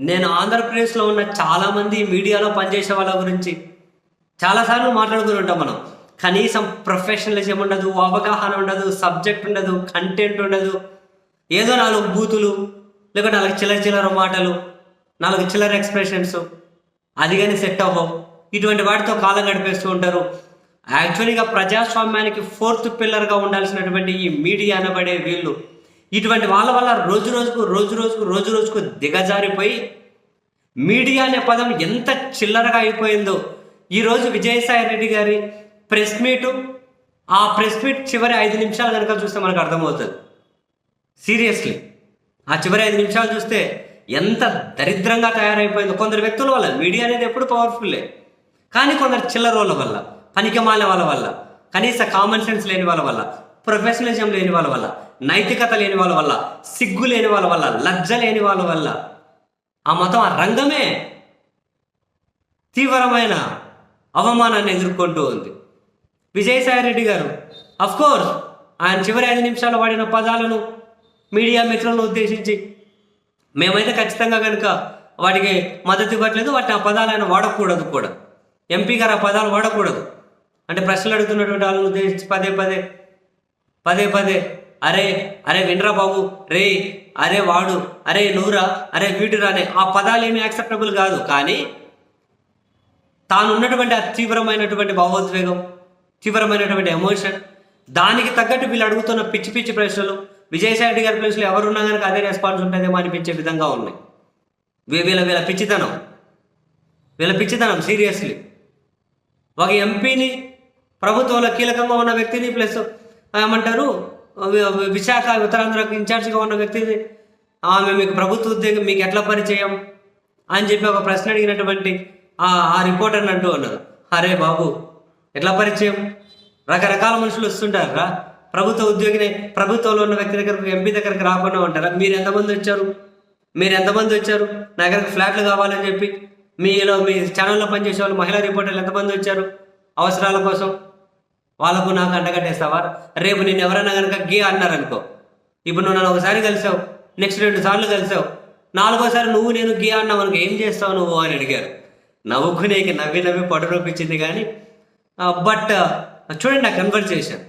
నేను ఆంధ్రప్రదేశ్లో ఉన్న చాలామంది మీడియాలో పనిచేసే వాళ్ళ గురించి చాలాసార్లు మాట్లాడుకుని ఉంటాం మనం. కనీసం ప్రొఫెషనలిజం ఉండదు అవగాహన ఉండదు సబ్జెక్ట్ ఉండదు కంటెంట్ ఉండదు. ఏదో నాలుగు బూతులు లేకపోతే నాలుగు చిల్లర చిల్లర మాటలు నాలుగు చిల్లర ఎక్స్ప్రెషన్స్ అది కానీ సెట్ అవ్వవు. ఇటువంటి వాటితో కాలం గడిపేస్తూ ఉంటారు. యాక్చువల్గా ప్రజాస్వామ్యానికి ఫోర్త్ పిల్లర్గా ఉండాల్సినటువంటి ఈ మీడియా అనబడే వీళ్ళు. ఇటువంటి వాళ్ళ వల్ల రోజు రోజుకు రోజు రోజుకు రోజు రోజుకు దిగజారిపోయి మీడియా అనే పదం ఎంత చిల్లరగా అయిపోయిందో. ఈరోజు విజయసాయి రెడ్డి గారి ప్రెస్ మీటు ఆ ప్రెస్ మీట్ చివరి ఐదు నిమిషాలు కనుక చూస్తే మనకు అర్థమవుతుంది. సీరియస్లీ. ఆ చివరి ఐదు నిమిషాలు చూస్తే ఎంత దరిద్రంగా తయారైపోయిందో. కొందరు వ్యక్తుల వల్ల మీడియా అనేది ఎప్పుడు పవర్ఫుల్లే. కానీ కొందరు చిల్లర వాళ్ళ వల్ల పనికిమాల వాళ్ళ వల్ల కనీస కామన్ సెన్స్ లేని వాళ్ళ వల్ల ప్రొఫెషనలిజం లేని వాళ్ళ వల్ల నైతికత లేని వాళ్ళ వల్ల సిగ్గు లేని వాళ్ళ వల్ల లజ్జ లేని వాళ్ళ వల్ల ఆ మతం ఆ రంగమే తీవ్రమైన అవమానాన్ని ఎదుర్కొంటూ ఉంది. విజయసాయి రెడ్డి గారు కోర్స్ ఆయన చివరి ఐదు నిమిషాలు వాడిన పదాలను మీడియా మిత్రులను ఉద్దేశించి మేమైతే ఖచ్చితంగా కనుక వాటికి మద్దతు ఇవ్వట్లేదు వాటిని ఆ పదాలు ఆయన వాడకూడదు కూడా. ఎంపీ గారు ఆ పదాలు వాడకూడదు. అంటే ప్రశ్నలు అడుగుతున్నటువంటి వాళ్ళని ఉద్దేశించి పదే పదే పదే పదే అరే అరే వినరా బాబు రే అరే వాడు అరే నూరా అరే వీడురా అనే ఆ పదాలు ఏమీ యాక్సెప్టబుల్ కాదు. కానీ తాను ఉన్నటువంటి ఆ తీవ్రమైనటువంటి భావోద్వేగం తీవ్రమైనటువంటి ఎమోషన్ దానికి తగ్గట్టు వీళ్ళు అడుగుతున్న పిచ్చి పిచ్చి ప్రశ్నలు విజయసాయి గారి ప్లేస్లో ఎవరున్నా కనుక అదే రెస్పాన్స్ ఉంటుందేమో అనిపించే విధంగా ఉన్నాయి. వీళ్ళ వీళ్ళ పిచ్చితనం వీళ్ళ పిచ్చితనం సీరియస్లీ ఒక ఎంపీని ప్రభుత్వంలో కీలకంగా ఉన్న వ్యక్తిని ప్లస్ ఏమంటారు విశాఖ ఉత్తరాంధ్రకు ఇన్ఛార్జ్గా ఉన్న వ్యక్తి. ఆమె మీకు ప్రభుత్వ ఉద్యోగం మీకు ఎట్లా పరిచయం అని చెప్పి ఒక ప్రశ్న అడిగినటువంటి ఆ ఆ రిపోర్టర్ అంటూ ఉన్నారు అరే బాబు ఎట్లా పరిచయం? రకరకాల మనుషులు వస్తుంటారు రా ప్రభుత్వ ఉద్యోగిని ప్రభుత్వంలో ఉన్న వ్యక్తి దగ్గరకు ఎంపీ దగ్గరకు రాకుండా ఉంటారా? మీరు ఎంతమంది వచ్చారు? మీరు ఎంతమంది వచ్చారు? నా దగ్గరకు ఫ్లాట్లు కావాలని చెప్పి మీలో మీ ఛానల్లో పనిచేసే వాళ్ళు మహిళా రిపోర్టర్లు ఎంతమంది వచ్చారు? అవసరాల కోసం వాళ్ళకు నాకు అండగట్టేస్తావా రేపు నేను ఎవరైనా కనుక గే అన్నారు అనుకో ఇప్పుడు నువ్వు నన్ను ఒకసారి కలిసావు నెక్స్ట్ రెండు సార్లు కలిసావు. నాలుగోసారి నువ్వు నేను గే అన్నావు అనుకో ఏం చేస్తావు నువ్వు అని అడిగారు. నవ్వుకునేకి నవ్వి నవ్వి పడురూపించింది కానీ బట్ చూడండి నా కన్వర్సేషన్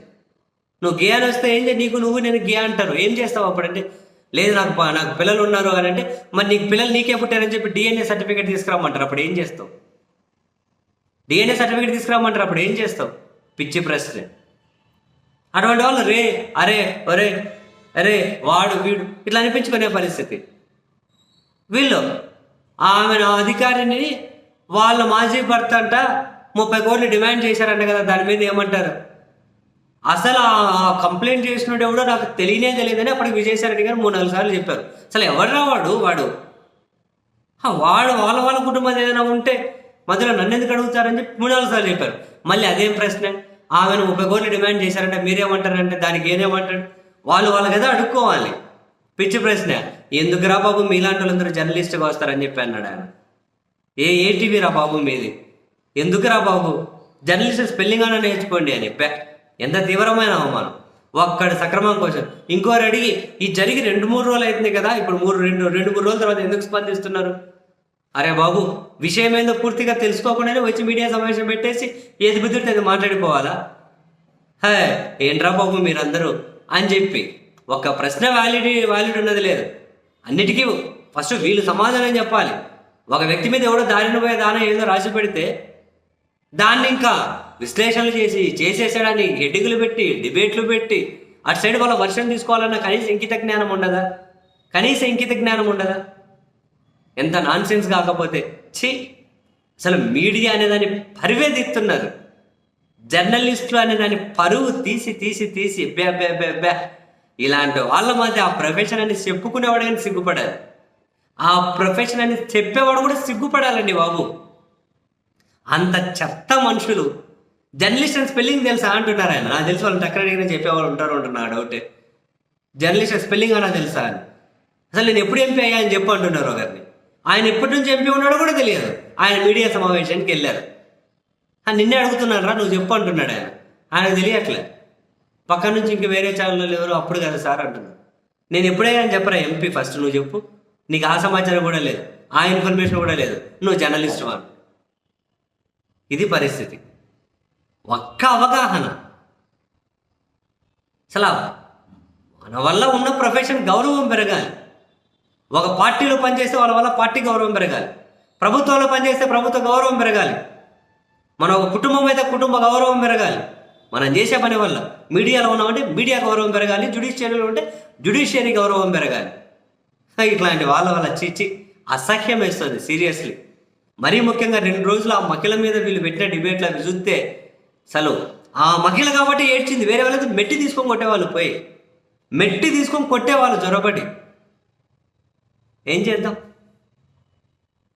నువ్వు గే అని వస్తే ఏం నీకు నువ్వు నేను గే అంటారు. ఏం చేస్తావు అప్పుడంటే లేదు నాకు నాకు పిల్లలు ఉన్నారు అని అంటే మరి నీకు పిల్లలు నీకే పుట్టారని చెప్పి డిఎన్ఏ సర్టిఫికేట్ తీసుకురామంటారు అప్పుడు ఏం చేస్తావు? డిఎన్ఏ సర్టిఫికేట్ తీసుకురామంటారు అప్పుడు ఏం చేస్తావు? పిచ్చి ప్రశ్న. అటువంటి వాళ్ళు రే అరే ఒరే అరే వాడు వీడు ఇట్లా అనిపించుకునే పరిస్థితి. వీళ్ళు ఆమె అధికారిని వాళ్ళ మాజీ భర్త అంట ముప్పై కోట్లు డిమాండ్ చేశారంట కదా దాని మీద ఏమంటారు? అసలు ఆ కంప్లైంట్ చేసినట్టు ఎవడో నాకు తెలియనే తెలియదని అప్పటికి విజయసాయిరెడ్డి గారు మూడు నాలుగు సార్లు చెప్పారు. అసలు ఎవడరా వాడు వాడు? వాడు వాళ్ళ వాళ్ళ వాళ్ళ కుటుంబం ఏదైనా ఉంటే మధ్యలో నన్ను ఎందుకు అడుగుతారని చెప్పి మూడు నాలుగు సార్లు చెప్పారు. మళ్ళీ అదేం ప్రశ్న ఆమెను ముప్పై కోట్లు డిమాండ్ చేశారంటే మీరేమంటారంటే దానికి ఏనేమంటాడు వాళ్ళు వాళ్ళ కదా అడుక్కోవాలి. పిచ్చి ప్రశ్న ఎందుకురా బాబు మీలాంటి వాళ్ళందరూ జర్నలిస్ట్గా వస్తారని చెప్పి అన్నాడు ఆయన. ఏ ఏటీవీ రా బాబు మీది? ఎందుకురా బాబు? జర్నలిస్ట్ స్పెల్లింగ్ అన్న నేర్చుకోండి అని పె ఎంత తీవ్రమైన అవమానం. ఒక్కడి సక్రమం కోసం. ఇంకోరు అడిగి ఈ జరిగి రెండు మూడు రోజులు అవుతుంది కదా ఇప్పుడు మూడు రెండు రెండు మూడు రోజుల తర్వాత ఎందుకు స్పందిస్తున్నారు? అరే బాబు విషయం ఏందో పూర్తిగా తెలుసుకోకుండానే వచ్చి మీడియా సమావేశం పెట్టేసి ఏది బుద్ధితే అది మాట్లాడిపోవాలా హే ఏంట్రా బాబు మీరందరూ? అని చెప్పి ఒక ప్రశ్న వ్యాలిడి వ్యాలిడ్ ఉన్నది లేదు. అన్నిటికీ ఫస్ట్ వీళ్ళు సమాధానం చెప్పాలి. ఒక వ్యక్తి మీద ఎవడో దారిన పోయే దానం ఏదో రాసి పెడితే దాన్ని ఇంకా విశ్లేషణలు చేసి చేసేసాడని హెడ్డింగ్లు పెట్టి డిబేట్లు పెట్టి అటు సైడ్ వాళ్ళ వర్షం తీసుకోవాలన్న కనీస ఇంకిత జ్ఞానం ఉండదా? కనీస ఇంకిత జ్ఞానం ఉండదా? ఎంత నాన్సెన్స్ కాకపోతే ఛీ! అసలు మీడియా అనేదాన్ని పరివేదిస్తున్నారు జర్నలిస్టులు అనే దాన్ని పరువు తీసి తీసి తీసి బే బే బే బే ఇలాంటి వాళ్ళ మధ్య ఆ ప్రొఫెషన్ అని చెప్పుకునేవాడు కానీ సిగ్గుపడాలి. ఆ ప్రొఫెషన్ అని చెప్పేవాడు కూడా సిగ్గుపడాలండి బాబు. అంత చెత్త మనుషులు. జర్నలిస్ట్ అని స్పెల్లింగ్ తెలుసా అంటున్నారు ఆయన? నాకు తెలిసి వాళ్ళు టక్కన అడిగిన చెప్పేవాళ్ళు ఉంటారు అంటున్నా డౌటే. జర్నలిస్ట్ స్పెల్లింగ్ అన్నా తెలుసా అని. అసలు నేను ఎప్పుడు ఎంపీ అయ్యా అని చెప్పు అంటున్నారు ఒకరిని. ఆయన ఎప్పటి నుంచి ఎంపీ ఉన్నాడో కూడా తెలియదు. ఆయన మీడియా సమావేశానికి వెళ్ళారు. నిన్నే అడుగుతున్నాను రా నువ్వు చెప్పు అంటున్నాడు ఆయన. ఆయనకు తెలియట్లే. పక్క నుంచి ఇంక వేరే ఛానల్లో ఎవరు అప్పుడు కదా సార్ అంటున్నాను నేను ఎప్పుడైనా అని చెప్పరా ఎంపీ ఫస్ట్ నువ్వు చెప్పు. నీకు ఆ సమాచారం కూడా లేదు. ఆ ఇన్ఫర్మేషన్ కూడా లేదు. నువ్వు జర్నలిస్ట్ వాడు. ఇది పరిస్థితి. ఒక్క అవగాహన. అసలు మన వల్ల ఉన్న ప్రొఫెషన్ గౌరవం పెరగాలి. ఒక పార్టీలో పనిచేస్తే వాళ్ళ వల్ల పార్టీ గౌరవం పెరగాలి. ప్రభుత్వంలో పనిచేస్తే ప్రభుత్వ గౌరవం పెరగాలి. మన ఒక కుటుంబం అయితే కుటుంబ గౌరవం పెరగాలి. మనం చేసే పని వల్ల మీడియాలో ఉన్నామంటే మీడియా గౌరవం పెరగాలి జుడిషియరీలో ఉంటే జుడిషియరీ గౌరవం పెరగాలి. ఇట్లాంటి వాళ్ళ వల్ల చిచ్చి అసహ్యం వేస్తుంది సీరియస్లీ మరీ ముఖ్యంగా రెండు రోజులు ఆ మహిళ మీద వీళ్ళు పెట్టిన డిబేట్లు అవి చూస్తే అసలు ఆ మహిళ కాబట్టి ఏడ్చింది వేరే వాళ్ళకి మెట్టి తీసుకొని కొట్టేవాళ్ళు పోయి. మెట్టి తీసుకొని కొట్టేవాళ్ళు జ్వరబడి ఏం చేద్దాం?